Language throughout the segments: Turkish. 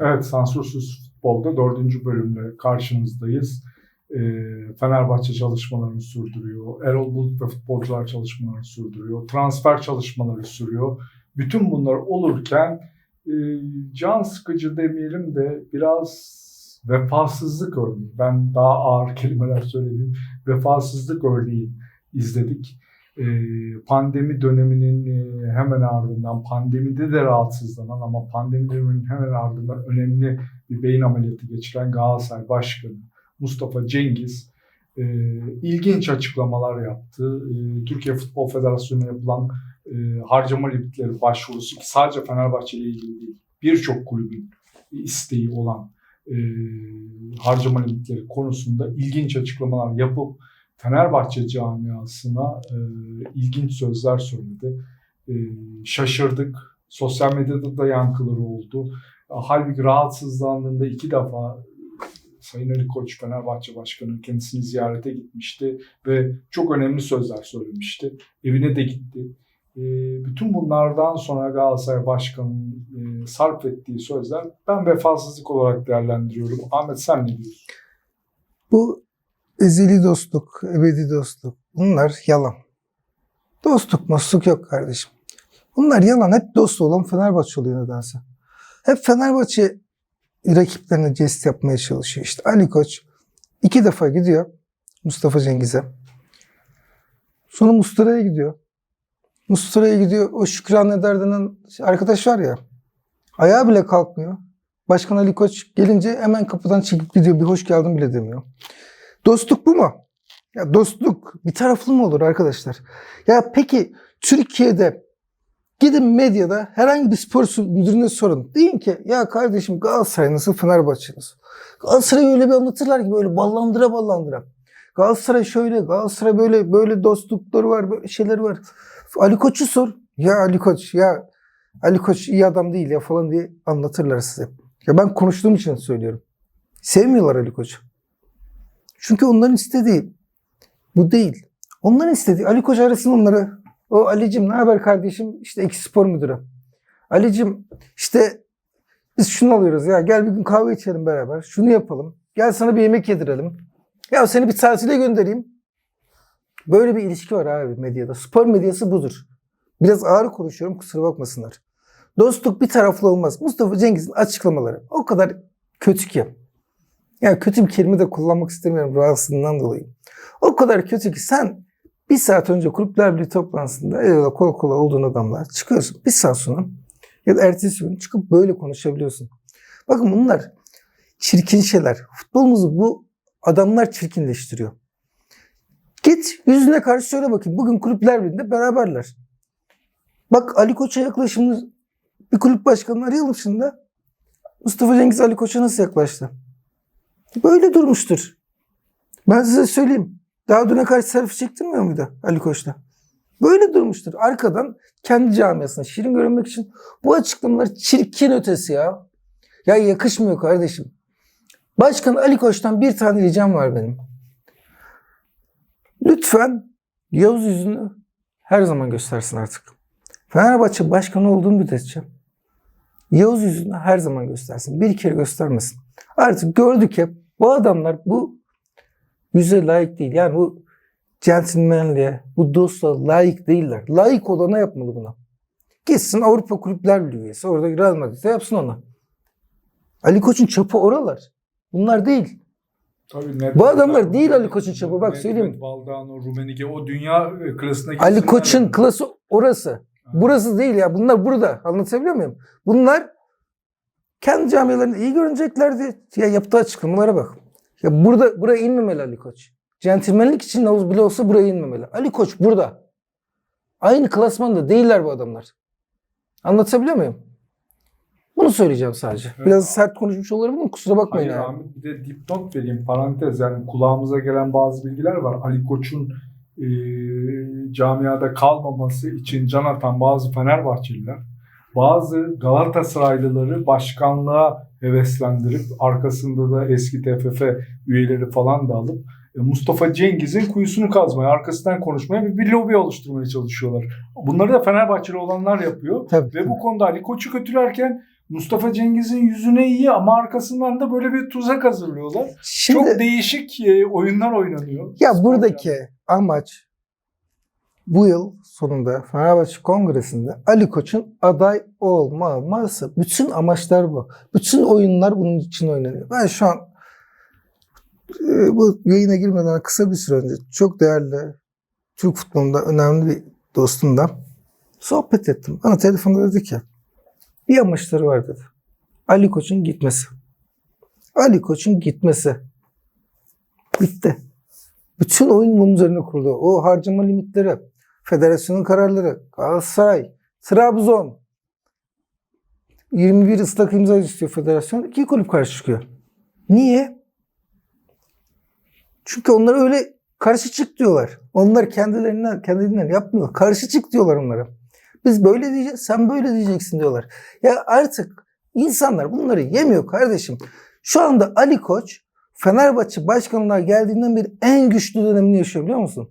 Evet, Sansürsüz Futbol'da dördüncü bölümle karşınızdayız. Ee, Fenerbahçe çalışmalarını sürdürüyor. Erol Bulut ve futbolcular çalışmalarını sürdürüyor. Transfer çalışmaları sürüyor. Bütün bunlar olurken e, can sıkıcı demeyelim de biraz vefasızlık örneği. Ben daha ağır kelimeler söyleyeyim. Vefasızlık örneği izledik. Ee, pandemi döneminin e, hemen ardından, pandemide de rahatsızlanan ama pandemi döneminin hemen ardından önemli bir beyin ameliyatı geçiren Galatasaray Başkanı Mustafa Cengiz e, ilginç açıklamalar yaptı. E, Türkiye Futbol Federasyonu'na yapılan harcama limitleri başvurusu sadece Fenerbahçe ile ilgili değil, birçok kulübün isteği olan harcama limitleri konusunda ilginç açıklamalar yapıp Fenerbahçe camiasına e, ilginç sözler söyledi. E, şaşırdık. Sosyal medyada da yankıları oldu. Halbuki rahatsızlandığında iki defa Sayın Ali Koç Fenerbahçe Başkanı kendisini ziyarete gitmişti ve çok önemli sözler söylemişti. Evine de gitti. E, bütün bunlardan sonra Galatasaray Başkanı'nın e, sarf ettiği sözler ben vefasızlık olarak değerlendiriyorum. Ahmet sen ne diyorsun? Bu ezeli dostluk, ebedi dostluk bunlar yalan. Dostluk dostluk yok kardeşim. Bunlar yalan. Hep dost olan Fenerbahçe oluyor nedense. Hep Fenerbahçe rakiplerine jest yapmaya çalışıyor. İşte Ali Koç iki defa gidiyor Mustafa Cengiz'e. Sonra Mustara'ya gidiyor. Mustara'ya gidiyor. O Şükran Eder'den arkadaş var ya. Ayağı bile kalkmıyor. Başkan Ali Koç gelince hemen kapıdan çekip gidiyor. Bir hoş geldin bile demiyor. Dostluk bu mu? Ya dostluk bir taraflı mı olur arkadaşlar? Ya peki Türkiye'de gidin medyada herhangi bir spor müdürüne sorun. Deyin ki ya kardeşim Galatasaray nasıl Fenerbahçe nasıl? Galatasaray'ı öyle bir anlatırlar ki böyle ballandıra ballandıra. Galatasaray şöyle, Galatasaray böyle böyle dostlukları var, böyle şeyleri var. Ali Koç'u sor. Ya Ali Koç, ya Ali Koç iyi adam değil ya falan diye anlatırlar size. Ya ben konuştuğum için söylüyorum. Sevmiyorlar Ali Koç'u. Çünkü onların istediği bu değil. Onların istediği Ali Koç arasın onları. O Ali'cim ne haber kardeşim? İşte iki spor müdürü. Ali'cim işte biz şunu alıyoruz ya gel bir gün kahve içelim beraber. Şunu yapalım. Gel sana bir yemek yedirelim. Ya seni bir tatile göndereyim. Böyle bir ilişki var abi medyada. Spor medyası budur. Biraz ağır konuşuyorum kusura bakmasınlar. Dostluk bir taraflı olmaz. Mustafa Cengiz'in açıklamaları o kadar kötü ki. Yani kötü bir kelime de kullanmak istemiyorum rahatsızlığından dolayı. O kadar kötü ki sen bir saat önce kulüpler birliği toplantısında el ele kol kola olduğun adamlar çıkıyorsun. Bir saat sonra ya da ertesi gün çıkıp böyle konuşabiliyorsun. Bakın bunlar çirkin şeyler. Futbolumuzu bu adamlar çirkinleştiriyor. Git yüzüne karşı söyle bakayım. Bugün kulüpler birliğinde beraberler. Bak Ali Koç'a yaklaşımını bir kulüp başkanını arayalım şimdi. Mustafa Cengiz Ali Koç'a nasıl yaklaştı? Böyle durmuştur. Ben size söyleyeyim. Daha düne karşı selfie çektirmiyor muydu Ali Koç'ta? Böyle durmuştur. Arkadan kendi camiasına şirin görünmek için bu açıklamalar çirkin ötesi ya. Ya yakışmıyor kardeşim. Başkan Ali Koç'tan bir tane ricam var benim. Lütfen Yavuz yüzünü her zaman göstersin artık. Fenerbahçe başkanı olduğum müddetçe Yavuz yüzünü her zaman göstersin. Bir kere göstermesin. Artık gördük hep bu adamlar bu yüze layık değil. Yani bu centilmenliğe, bu dostluğa layık değiller. Layık olana yapmalı buna. Gitsin Avrupa Kulüpler Birliği üyesi. Orada Real Madrid'de yapsın ona. Ali Koç'un çapı oralar. Bunlar değil. Tabii Bu adamlar değil Ali Koç'un çapı. Bak söyleyeyim. Valdano, Rumenige o dünya klasındaki Ali isimler Koç'un yani. klası orası. Burası değil ya. Bunlar burada. Anlatabiliyor muyum? Bunlar kendi camialarında iyi görüneceklerdi. Ya yaptığı açıklamalara bak. Ya burada buraya inmemeli Ali Koç. Centilmenlik için havuz bile olsa buraya inmemeli. Ali Koç burada. Aynı klasmanda değiller bu adamlar. Anlatabiliyor muyum? Bunu söyleyeceğim sadece. Evet. Biraz sert konuşmuş olabilirim ama kusura bakmayın. Hayır yani. Ahmet bir de dipnot vereyim parantez yani kulağımıza gelen bazı bilgiler var. Ali Koç'un e, camiada kalmaması için can atan bazı Fenerbahçeliler bazı Galatasaraylıları başkanlığa heveslendirip arkasında da eski TFF üyeleri falan da alıp e, Mustafa Cengiz'in kuyusunu kazmaya, arkasından konuşmaya ve bir lobi oluşturmaya çalışıyorlar. Bunları da Fenerbahçeli olanlar yapıyor. Tabii. Ve bu konuda Ali Koç'u kötülerken Mustafa Cengiz'in yüzüne iyi ama arkasından da böyle bir tuzak hazırlıyorlar. Şimdi Çok değişik e, oyunlar oynanıyor. ya buradaki amaç bu yıl sonunda Fenerbahçe Kongresi'nde Ali Koç'un aday olmaması. Bütün amaçlar bu. Bütün oyunlar bunun için oynanıyor. Ben şu an e, bu yayına girmeden kısa bir süre önce çok değerli Türk futbolunda önemli bir dostumla sohbet ettim. Bana telefonda dedi ki bir amaçları var dedi. Ali Koç'un gitmesi. Ali Koç'un gitmesi. Bitti. Bütün oyun bunun üzerine kurulu. O harcama limitleri, federasyonun kararları, Galatasaray, Trabzon. 21 ıslak imza istiyor federasyon. İki kulüp karşı çıkıyor. Niye? Çünkü onlar öyle karşı çık diyorlar. Onlar kendilerinden kendilerinden yapmıyor. Karşı çık diyorlar onlara. Biz böyle diyeceğiz, sen böyle diyeceksin diyorlar. Ya artık insanlar bunları yemiyor kardeşim. Şu anda Ali Koç Fenerbahçe başkanlığa geldiğinden beri en güçlü dönemini yaşıyor biliyor musun?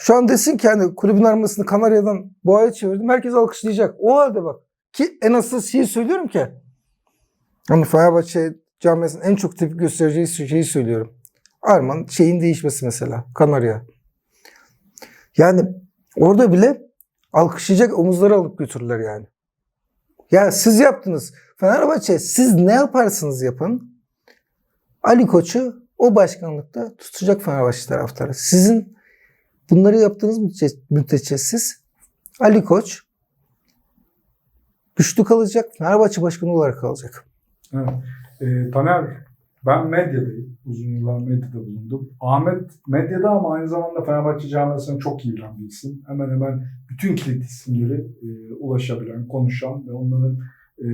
Şu an desin ki hani kulübün armasını Kanarya'dan Boğa'ya çevirdim. Herkes alkışlayacak. O halde bak. Ki en asıl şeyi söylüyorum ki. Hani Fenerbahçe camiasının en çok tepki göstereceği şeyi söylüyorum. Arman şeyin değişmesi mesela. Kanarya. Yani orada bile alkışlayacak omuzları alıp götürürler yani. Ya siz yaptınız. Fenerbahçe siz ne yaparsınız yapın. Ali Koç'u o başkanlıkta tutacak Fenerbahçe taraftarı. Sizin bunları yaptığınız müddet- müddetçe siz Ali Koç güçlü kalacak. Fenerbahçe başkanı olarak kalacak. Evet. E, Taner, ben medyadayım. Uzun yıllar medyada bulundum. Ahmet medyada ama aynı zamanda Fenerbahçe camiasına çok iyi bilen bir isim. Hemen hemen bütün kilit isimleri e, ulaşabilen, konuşan ve onların e,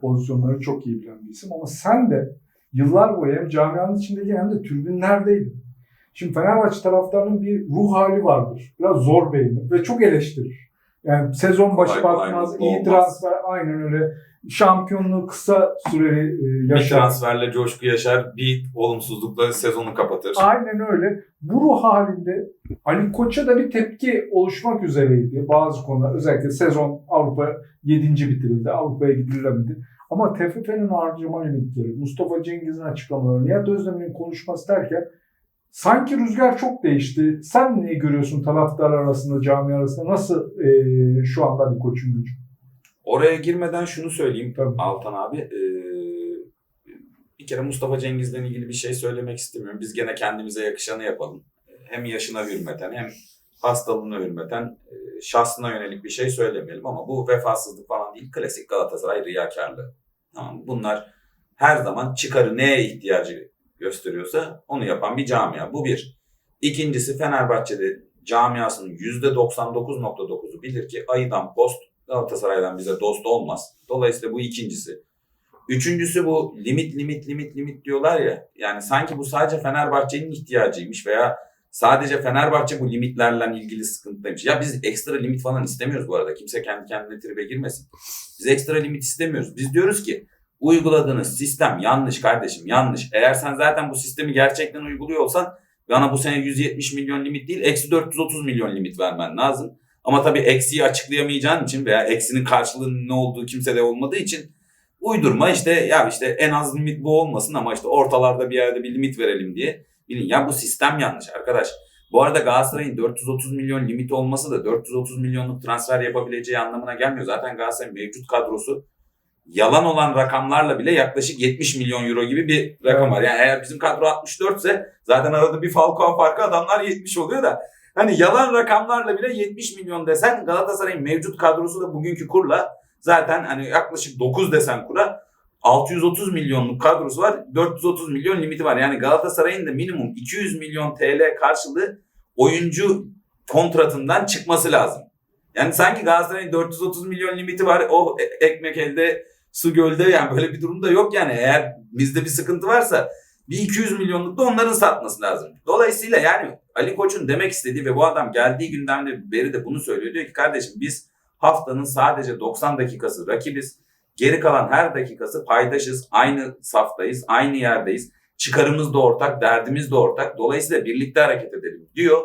pozisyonları çok iyi bilen bir isim. Ama sen de yıllar boyu hem camianın içindeki hem de tribünlerdeydin. Şimdi Fenerbahçe taraftarının bir ruh hali vardır. Biraz zor beyinli ve çok eleştirir. Yani sezon başı bakmaz, iyi transfer aynen öyle. Şampiyonluğu kısa süreli e, Bir yaşar. transferle coşku yaşar, bir olumsuzlukla sezonu kapatır. Aynen öyle. Bu ruh halinde Ali Koç'a da bir tepki oluşmak üzereydi bazı konular. Özellikle sezon Avrupa 7. bitirildi. Avrupa'ya gidilemedi. Ama TFF'nin harcama limitleri, Mustafa Cengiz'in açıklamaları, Nihat Özdemir'in konuşması derken sanki rüzgar çok değişti. Sen ne görüyorsun taraftarlar arasında, cami arasında? Nasıl e, şu anda Ali Koç'un gücü? Oraya girmeden şunu söyleyeyim Tabii. Altan abi. Ee, bir kere Mustafa Cengiz'le ilgili bir şey söylemek istemiyorum. Biz gene kendimize yakışanı yapalım. Hem yaşına hürmeten hem hastalığına hürmeten e, şahsına yönelik bir şey söylemeyelim ama bu vefasızlık falan değil. Klasik Galatasaray riyakarlığı. Tamam? Bunlar her zaman çıkarı neye ihtiyacı gösteriyorsa onu yapan bir camia. Bu bir. İkincisi Fenerbahçe'de camiasının %99.9'u bilir ki ayıdan post Galatasaray'dan bize dost olmaz. Dolayısıyla bu ikincisi. Üçüncüsü bu limit limit limit limit diyorlar ya. Yani sanki bu sadece Fenerbahçe'nin ihtiyacıymış veya sadece Fenerbahçe bu limitlerle ilgili sıkıntıymış. Ya biz ekstra limit falan istemiyoruz bu arada. Kimse kendi kendine tribe girmesin. Biz ekstra limit istemiyoruz. Biz diyoruz ki uyguladığınız sistem yanlış kardeşim yanlış. Eğer sen zaten bu sistemi gerçekten uyguluyor olsan bana bu sene 170 milyon limit değil eksi 430 milyon limit vermen lazım. Ama tabii eksiği açıklayamayacağın için veya eksinin karşılığının ne olduğu kimsede olmadığı için uydurma işte ya işte en az limit bu olmasın ama işte ortalarda bir yerde bir limit verelim diye. Bilin ya bu sistem yanlış arkadaş. Bu arada Galatasaray'ın 430 milyon limit olması da 430 milyonluk transfer yapabileceği anlamına gelmiyor. Zaten Galatasaray'ın mevcut kadrosu yalan olan rakamlarla bile yaklaşık 70 milyon euro gibi bir rakam var. Yani eğer bizim kadro 64 ise zaten arada bir Falcao farkı adamlar 70 oluyor da hani yalan rakamlarla bile 70 milyon desen Galatasaray'ın mevcut kadrosu da bugünkü kurla zaten hani yaklaşık 9 desen kura 630 milyonluk kadrosu var. 430 milyon limiti var. Yani Galatasaray'ın da minimum 200 milyon TL karşılığı oyuncu kontratından çıkması lazım. Yani sanki Galatasaray'ın 430 milyon limiti var. O e- ekmek elde su gölde yani böyle bir durumda yok yani. Eğer bizde bir sıkıntı varsa bir 200 milyonluk da onların satması lazım. Dolayısıyla yani Ali Koç'un demek istediği ve bu adam geldiği günden de beri de bunu söylüyor. Diyor ki kardeşim biz haftanın sadece 90 dakikası rakibiz. Geri kalan her dakikası paydaşız. Aynı saftayız, aynı yerdeyiz. Çıkarımız da ortak, derdimiz de ortak. Dolayısıyla birlikte hareket edelim diyor.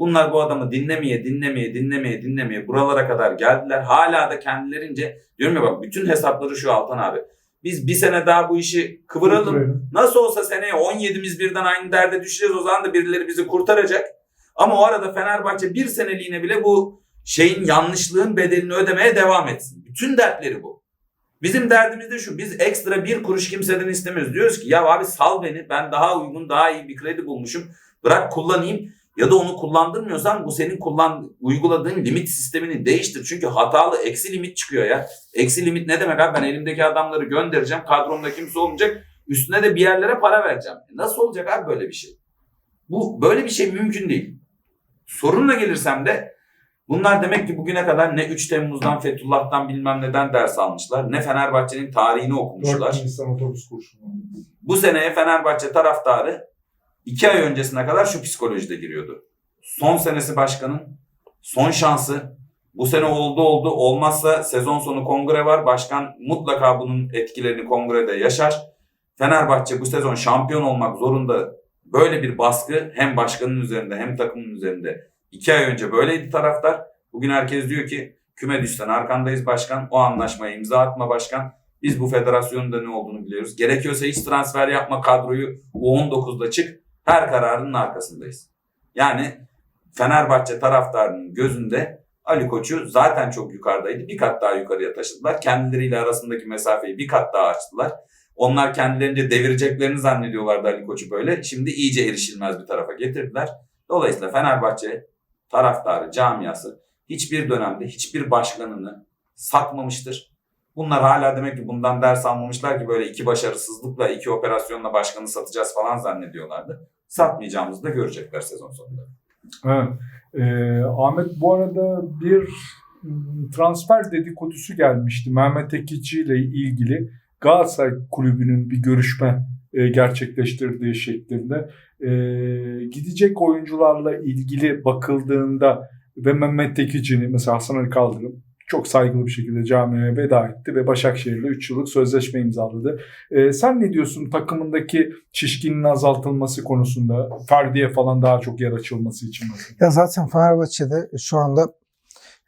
Bunlar bu adamı dinlemeye, dinlemeye, dinlemeye, dinlemeye buralara kadar geldiler. Hala da kendilerince diyorum ya bak bütün hesapları şu Altan abi. Biz bir sene daha bu işi kıvıralım. Nasıl olsa seneye 17'miz birden aynı derde düşeceğiz. O zaman da birileri bizi kurtaracak. Ama o arada Fenerbahçe bir seneliğine bile bu şeyin yanlışlığın bedelini ödemeye devam etsin. Bütün dertleri bu. Bizim derdimiz de şu. Biz ekstra bir kuruş kimseden istemiyoruz. Diyoruz ki ya abi sal beni. Ben daha uygun, daha iyi bir kredi bulmuşum. Bırak kullanayım. Ya da onu kullandırmıyorsan bu senin kullan uyguladığın limit sistemini değiştir. Çünkü hatalı eksi limit çıkıyor ya. Eksi limit ne demek abi? Ben elimdeki adamları göndereceğim. Kadromda kimse olmayacak. Üstüne de bir yerlere para vereceğim. E Nasıl olacak abi böyle bir şey? Bu böyle bir şey mümkün değil. Sorunla gelirsem de bunlar demek ki bugüne kadar ne 3 Temmuz'dan Fethullah'tan bilmem neden ders almışlar. Ne Fenerbahçe'nin tarihini 4 okumuşlar. Nisan otobüs kurşunu. Bu seneye Fenerbahçe taraftarı 2 ay öncesine kadar şu psikolojide giriyordu. Son senesi başkanın, son şansı. Bu sene oldu oldu. Olmazsa sezon sonu kongre var. Başkan mutlaka bunun etkilerini kongrede yaşar. Fenerbahçe bu sezon şampiyon olmak zorunda. Böyle bir baskı hem başkanın üzerinde hem takımın üzerinde. İki ay önce böyleydi taraftar. Bugün herkes diyor ki küme düşsen arkandayız başkan. O anlaşmaya imza atma başkan. Biz bu federasyonun da ne olduğunu biliyoruz. Gerekiyorsa hiç transfer yapma kadroyu U19'da çık. Her kararının arkasındayız. Yani Fenerbahçe taraftarının gözünde Ali Koç'u zaten çok yukarıdaydı. Bir kat daha yukarıya taşıdılar. Kendileriyle arasındaki mesafeyi bir kat daha açtılar. Onlar kendilerince devireceklerini zannediyorlardı Ali Koç'u böyle. Şimdi iyice erişilmez bir tarafa getirdiler. Dolayısıyla Fenerbahçe taraftarı, camiası hiçbir dönemde hiçbir başkanını satmamıştır. Bunlar hala demek ki bundan ders almamışlar ki böyle iki başarısızlıkla, iki operasyonla başkanı satacağız falan zannediyorlardı. Satmayacağımızı da görecekler sezon sonunda. Evet. Ee, Ahmet bu arada bir m, transfer dedikodusu gelmişti. Mehmet Ekici ile ilgili Galatasaray Kulübü'nün bir görüşme e, gerçekleştirdiği şeklinde. Ee, gidecek oyuncularla ilgili bakıldığında ve Mehmet Ekici'ni mesela Hasan Ali Kaldırım çok saygılı bir şekilde camiaya veda etti ve Başakşehir'le 3 yıllık sözleşme imzaladı. Ee, sen ne diyorsun takımındaki şişkinliğin azaltılması konusunda? Ferdi'ye falan daha çok yer açılması için mesela. Ya zaten Fenerbahçe'de şu anda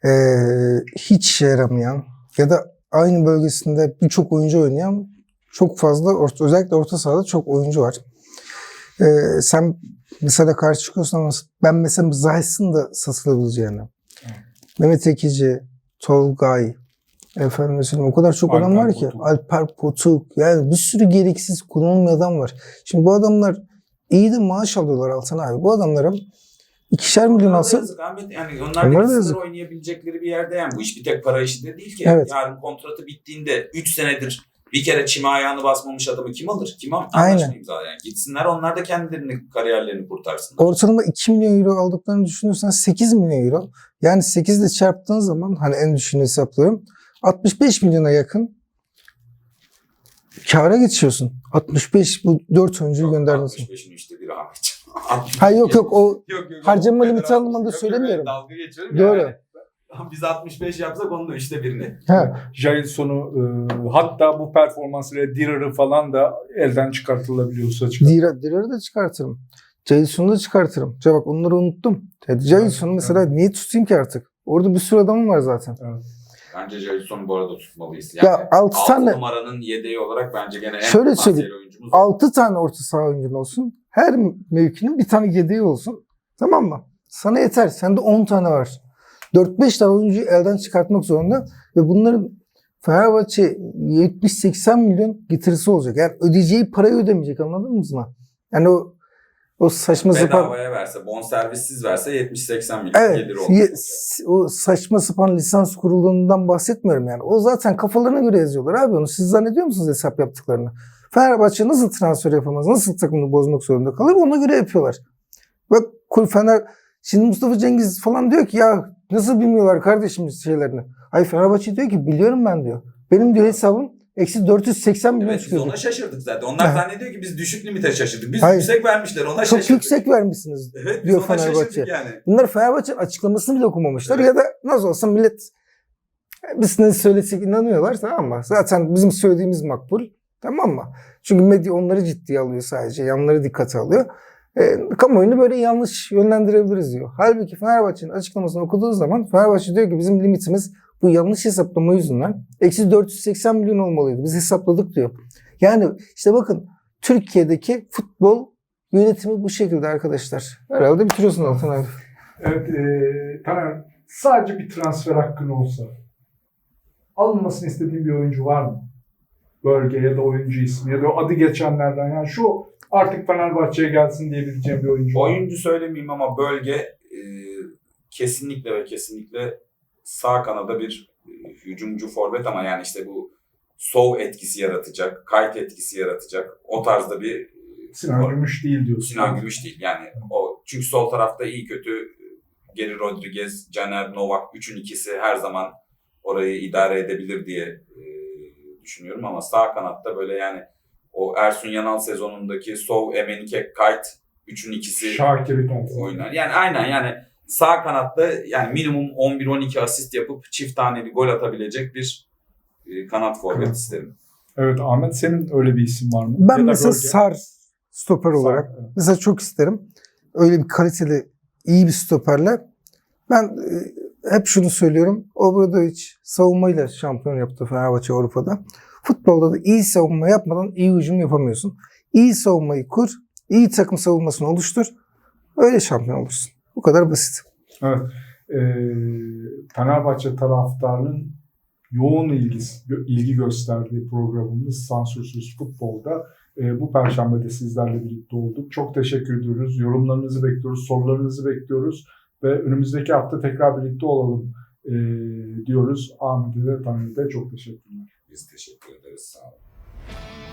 eee, hiç işe yaramayan ya da aynı bölgesinde birçok oyuncu oynayan çok fazla orta, özellikle orta sahada çok oyuncu var. Eee, sen mesela karşı çıkıyorsun ama ben mesela Zayt'sın da satılabileceğini. Evet. Mehmet Ekici, Tolgay, efendim o kadar çok adam Alper var ki. Potuk. Alper Potuk. Yani bir sürü gereksiz kullanılmayan adam var. Şimdi bu adamlar iyi de maaş alıyorlar Altan abi. Bu adamlara ikişer milyon alsa yazık Ahmet. Yani onlar da sınır oynayabilecekleri bir yerde yani. Bu iş bir tek para işi de değil ki. Evet. Yarın kontratı bittiğinde 3 senedir bir kere çime ayağını basmamış adamı kim alır? Kim anlaşma imzalar yani. Gitsinler onlar da kendilerini kariyerlerini kurtarsınlar. ortalama 2 milyon euro aldıklarını düşünürsen 8 milyon euro. Yani 8 ile çarptığın zaman hani en düşüğünü hesaplıyorum. 65 milyona yakın kâra geçiyorsun. 65 bu 4 oyuncuyu gönderdin. sen. 65'in üçte biri Ahmet. Ha yok yok o Yok, yok, Harcama limiti anlamında yok, yok, söylemiyorum. Dalga geçiyorum Doğru. yani. Biz 65 yapsak onun da üçte birini. ha, Jailson'u e, hatta bu performansıyla Dirar'ı falan da elden çıkartılabiliyorsa çıkart. Dira, Dirar'ı da çıkartırım. Jason'u da çıkartırım. Ya bak onları unuttum. Ya Jason'u Evet, mesela niye tutayım ki artık? Orada bir sürü adamım var zaten. Bence Jason'u bu arada tutmalıyız. Ya altı altı tane- numaranın yedeği olarak bence gene en Şöyle söyleyeyim. oyuncumuz. 6 tane orta saha oyuncun olsun. Her mevkinin bir tane yedeği olsun. Tamam mı? Sana yeter. Sende 10 tane var. 4-5 tane oyuncuyu elden çıkartmak zorunda ve bunların Fenerbahçe 70-80 milyon getirisi olacak. Yani ödeyeceği parayı ödemeyecek anladın mı? Yani o o saçma sapan Bedavaya verse, bonservissiz verse 70-80 milyon Evet. gelir olacak. o saçma sapan lisans kurulundan bahsetmiyorum yani. O zaten kafalarına göre yazıyorlar abi onu. Siz zannediyor musunuz hesap yaptıklarını? Fenerbahçe nasıl transfer yapamaz? Nasıl takımını bozmak zorunda kalır? Ona göre yapıyorlar. Bak Fener Şimdi Mustafa Cengiz falan diyor ki ya nasıl bilmiyorlar kardeşim şeylerini. Ay Fenerbahçe diyor ki biliyorum ben diyor. Benim diyor hesabım eksi 480 milyon Evet biz çıkıyor. ona şaşırdık zaten. Onlar Evet. zannediyor ki biz düşük limite şaşırdık. Biz Hayır. yüksek vermişler ona Çok şaşırdık. yüksek vermişsiniz. Evet biz diyor Fenerbahçe. yani. Bunlar Fenerbahçe'nin açıklamasını bile okumamışlar Evet. ya da nasıl olsa millet biz ne söylesek inanıyorlar tamam mı? Zaten bizim söylediğimiz makbul tamam mı? Çünkü medya onları ciddiye alıyor sadece. Yanları dikkate alıyor. E, kamuoyunu böyle yanlış yönlendirebiliriz diyor. Halbuki Fenerbahçe'nin açıklamasını okuduğu zaman Fenerbahçe diyor ki bizim limitimiz bu yanlış hesaplama yüzünden eksi 480 milyon olmalıydı. Biz hesapladık diyor. Yani işte bakın Türkiye'deki futbol yönetimi bu şekilde arkadaşlar. Herhalde bitiriyorsun Altan abi. Evet, e, Taner sadece bir transfer hakkın olsa alınmasını istediğin bir oyuncu var mı? Bölge ya da oyuncu ismi ya da o adı geçenlerden yani şu artık Fenerbahçe'ye gelsin diyebileceğim bir oyuncu? Oyuncu söylemeyeyim ama bölge e, kesinlikle ve kesinlikle sağ kanada bir e, hücumcu forvet ama yani işte bu Sov etkisi yaratacak, kayıt etkisi yaratacak. O tarzda bir e, Sinan Gümüş değil diyorsun. Sinan Gümüş değil. Yani o çünkü sol tarafta iyi kötü e, Geri Rodriguez, Caner, Novak üçün ikisi her zaman orayı idare edebilir diye düşünüyorum ama sağ kanatta böyle yani o Ersun Yanal sezonundaki Sov, Emenike, Kayt üçün ikisi Şakir'i oynar. Yani aynen yani sağ kanatta yani minimum 11-12 asist yapıp çift taneli gol atabilecek bir e, kanat forvet Evet. isterim. Evet Ahmet senin öyle bir isim var mı? Ben Ya mesela bölge. Sar stoper olarak Sar, evet. mesela çok isterim. Öyle bir kaliteli iyi bir stoperle. Ben e, hep şunu söylüyorum. Obradovic savunmayla şampiyon yaptı Fenerbahçe Avrupa'da. Futbolda da iyi savunma yapmadan iyi hücum yapamıyorsun. İyi savunmayı kur, iyi takım savunmasını oluştur. Öyle şampiyon olursun. Bu kadar basit. Evet. Ee, Fenerbahçe taraftarının yoğun ilgisi, ilgi gösterdiği programımız Sansürsüz Futbol'da e, bu perşembe de sizlerle birlikte olduk. Çok teşekkür ediyoruz. Yorumlarınızı bekliyoruz, sorularınızı bekliyoruz ve önümüzdeki hafta tekrar birlikte olalım e, diyoruz. Ahmet'e de Tanrı'ya çok teşekkürler. Biz teşekkür ederiz. Sağ olun.